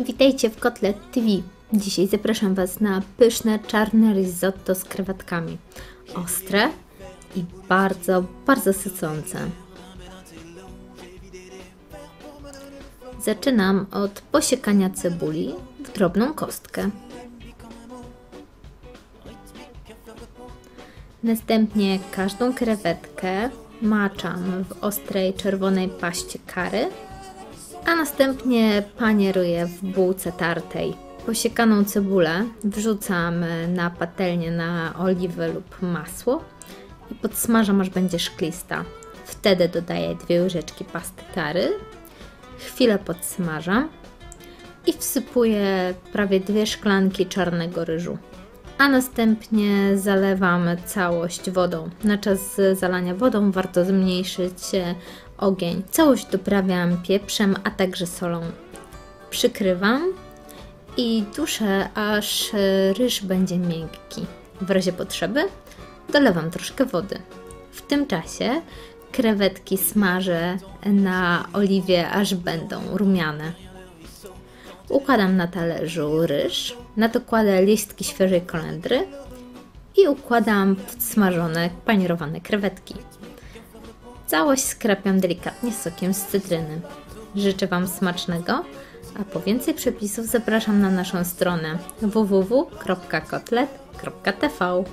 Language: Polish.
Witajcie w Kotlet TV. Dzisiaj zapraszam Was na pyszne czarne risotto z krewetkami. Ostre i bardzo, bardzo sycące. Zaczynam od posiekania cebuli w drobną kostkę. Następnie każdą krewetkę maczam w ostrej czerwonej paście kary a następnie panieruję w bułce tartej. Posiekaną cebulę wrzucam na patelnię na oliwę lub masło i podsmażam aż będzie szklista. Wtedy dodaję dwie łyżeczki pasty kary, chwilę podsmażam i wsypuję prawie dwie szklanki czarnego ryżu. A następnie zalewam całość wodą. Na czas zalania wodą warto zmniejszyć ogień. Całość doprawiam pieprzem, a także solą. Przykrywam i duszę, aż ryż będzie miękki. W razie potrzeby dolewam troszkę wody. W tym czasie krewetki smażę na oliwie, aż będą rumiane. Układam na talerzu ryż, na to kładę listki świeżej kolendry i układam smażone, panierowane krewetki. Całość skrapiam delikatnie sokiem z cytryny. Życzę Wam smacznego, a po więcej przepisów zapraszam na naszą stronę www.kotlet.tv.